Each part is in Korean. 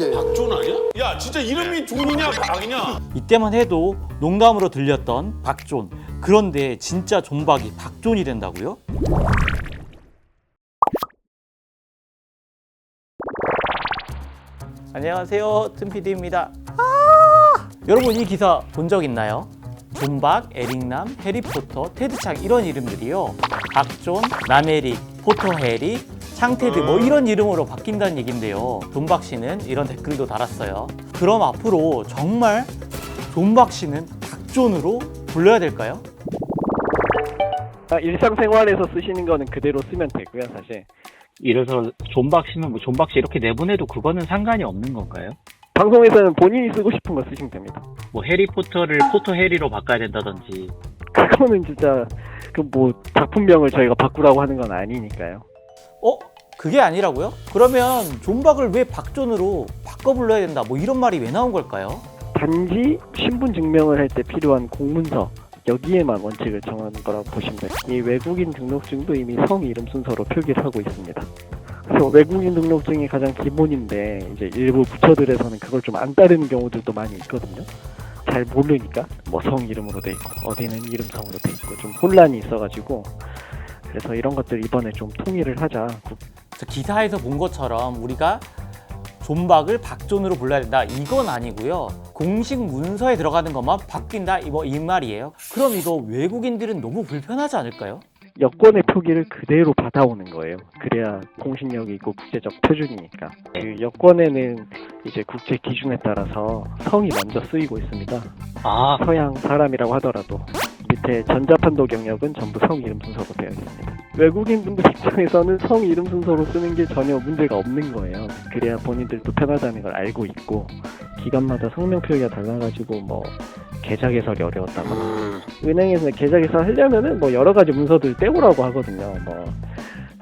존인데. 박존 아니야? 야 진짜 이름이 존이냐 박이냐? 이때만 해도 농담으로 들렸던 박존. 그런데 진짜 존박이 박존이 된다고요? 안녕하세요. 틈피디입니다. 아! 여러분 이 기사 본 적 있나요? 존박, 에릭남, 해리포터, 테드창 이런 이름들이요. 박존, 남에릭, 포터해리, 창테드 뭐 이런 이름으로 바뀐다는 얘긴데요. 존박 씨는 이런 댓글도 달았어요. 그럼 앞으로 정말 존박 씨는 박존으로 불러야 될까요? 아, 일상생활에서 쓰시는 거는 그대로 쓰면 되고요, 사실. 예를 들어 존박 씨는 뭐 존박 씨 이렇게 내보내도 그거는 상관이 없는 건가요? 방송에서는 본인이 쓰고 싶은 거 쓰시면 됩니다. 뭐 해리포터를 포터 해리로 바꿔야 된다든지 그거는 진짜 그 뭐 작품명을 저희가 바꾸라고 하는 건 아니니까요. 어? 그게 아니라고요? 그러면 존박을 왜 박존으로 바꿔 불러야 된다 뭐 이런 말이 왜 나온 걸까요? 단지 신분 증명을 할 때 필요한 공문서 여기에만 원칙을 정한 거라고 보시면 돼요. 이 외국인 등록증도 이미 성 이름 순서로 표기를 하고 있습니다. 그래서 외국인 등록증이 가장 기본인데 이제 일부 부처들에서는 그걸 좀 안 따르는 경우들도 많이 있거든요. 잘 모르니까 뭐 성 이름으로 돼 있고 어디는 이름 성으로 돼 있고 좀 혼란이 있어가지고 그래서 이런 것들 이번에 좀 통일을 하자. 저 기사에서 본 것처럼 우리가 존박을 박존으로 불러야 된다 이건 아니고요. 공식 문서에 들어가는 것만 바뀐다 이- 뭐이 말이에요. 그럼 이거 외국인들은 너무 불편하지 않을까요? 여권의 표기를 그대로 받아오는 거예요. 그래야 공신력이 있고 국제적 표준이니까. 그 여권에는 이제 국제 기준에 따라서 성이 먼저 쓰이고 있습니다. 아 서양 사람이라고 하더라도 밑에 전자판도 경력은 전부 성 이름 순서로 되어 있습니다. 외국인 분들 입장에서는 성 이름 순서로 쓰는 게 전혀 문제가 없는 거예요. 그래야 본인들도 편하다는 걸 알고 있고 기관마다 성명 표기가 달라가지고 뭐 계좌 개설이 어려웠다거나 은행에서 계좌 개설 하려면은 뭐 여러 가지 문서들 떼오라고 하거든요. 뭐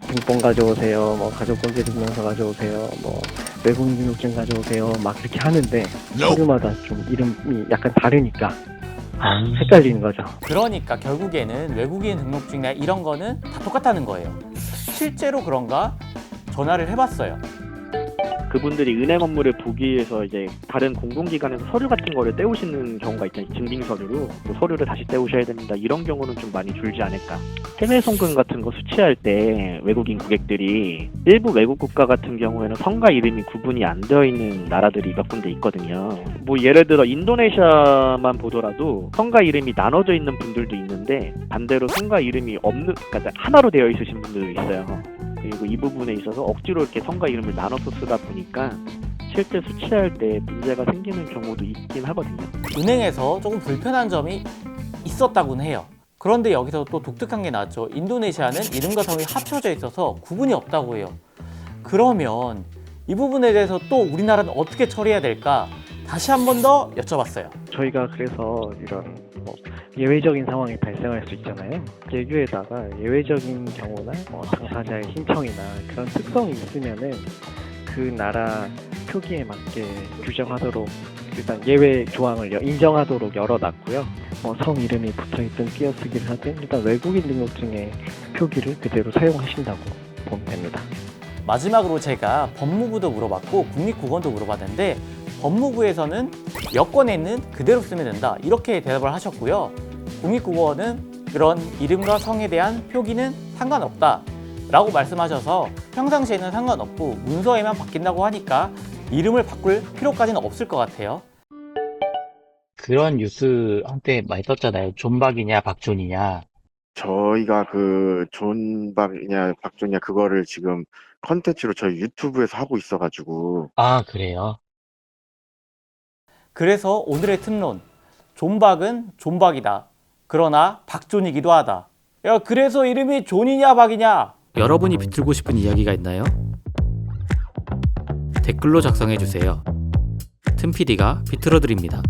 등본 가져오세요, 뭐 가족관계 증명서 가져오세요, 뭐 외국인 등록증 가져오세요, 막 그렇게 하는데 서류마다 좀 이름이 약간 다르니까 아, 헷갈리는 거죠. 그러니까 결국에는 외국인 등록증이나 이런 거는 다 똑같다는 거예요. 실제로 그런가 전화를 해봤어요. 그분들이 은행 업무를 보기 위해서 이제 다른 공공기관에서 서류 같은 거를 떼오시는 경우가 있잖아요. 증빙 서류로 그 서류를 다시 떼오셔야 됩니다. 이런 경우는 좀 많이 줄지 않을까. 해외 송금 같은 거 수취할 때 외국인 고객들이 일부 외국 국가 같은 경우에는 성과 이름이 구분이 안 되어 있는 나라들이 몇 군데 있거든요. 뭐 예를 들어 인도네시아만 보더라도 성과 이름이 나눠져 있는 분들도 있는데 반대로 성과 이름이 없는 그러니까 하나로 되어 있으신 분들도 있어요. 그리고 이 부분에 있어서 억지로 이렇게 성과 이름을 나눠서 쓰다 보니까 실제 수취할 때 문제가 생기는 경우도 있긴 하거든요. 은행에서 조금 불편한 점이 있었다고는 해요. 그런데 여기서 또 독특한 게 나왔죠. 인도네시아는 이름과 성이 합쳐져 있어서 구분이 없다고 해요. 그러면 이 부분에 대해서 또 우리나라는 어떻게 처리해야 될까? 다시 한 번 더 여쭤봤어요. 저희가 그래서 이런 뭐 예외적인 상황이 발생할 수 있잖아요. 예규에다가 예외적인 경우나 뭐 당사자의 신청이나 그런 특성이 있으면은 그 나라 표기에 맞게 규정하도록 일단 예외 조항을 여- 인정하도록 열어놨고요. 뭐 성 이름이 붙어있든 띄어쓰기를 하든 일단 외국인 등록증의 표기를 그대로 사용하신다고 보면 됩니다. 마지막으로 제가 법무부도 물어봤고 국립국원도 물어봤는데 법무부에서는 여권에는 그대로 쓰면 된다 이렇게 대답을 하셨고요. 국립국원은 그런 이름과 성에 대한 표기는 상관없다 라고 말씀하셔서 평상시에는 상관없고 문서에만 바뀐다고 하니까 이름을 바꿀 필요까지는 없을 것 같아요. 그런 뉴스 한때 많이 떴잖아요. 존박이냐 박존이냐. 저희가 그 존박이냐 박존이냐 그거를 지금 컨텐츠로 저희 유튜브에서 하고 있어가지고 아 그래요? 그래서 오늘의 틈론 존박은 존박이다. 그러나 박존이기도 하다. 야 그래서 이름이 존이냐 박이냐? 여러분이 비틀고 싶은 이야기가 있나요? 댓글로 작성해 주세요. 틈PD가 비틀어 드립니다.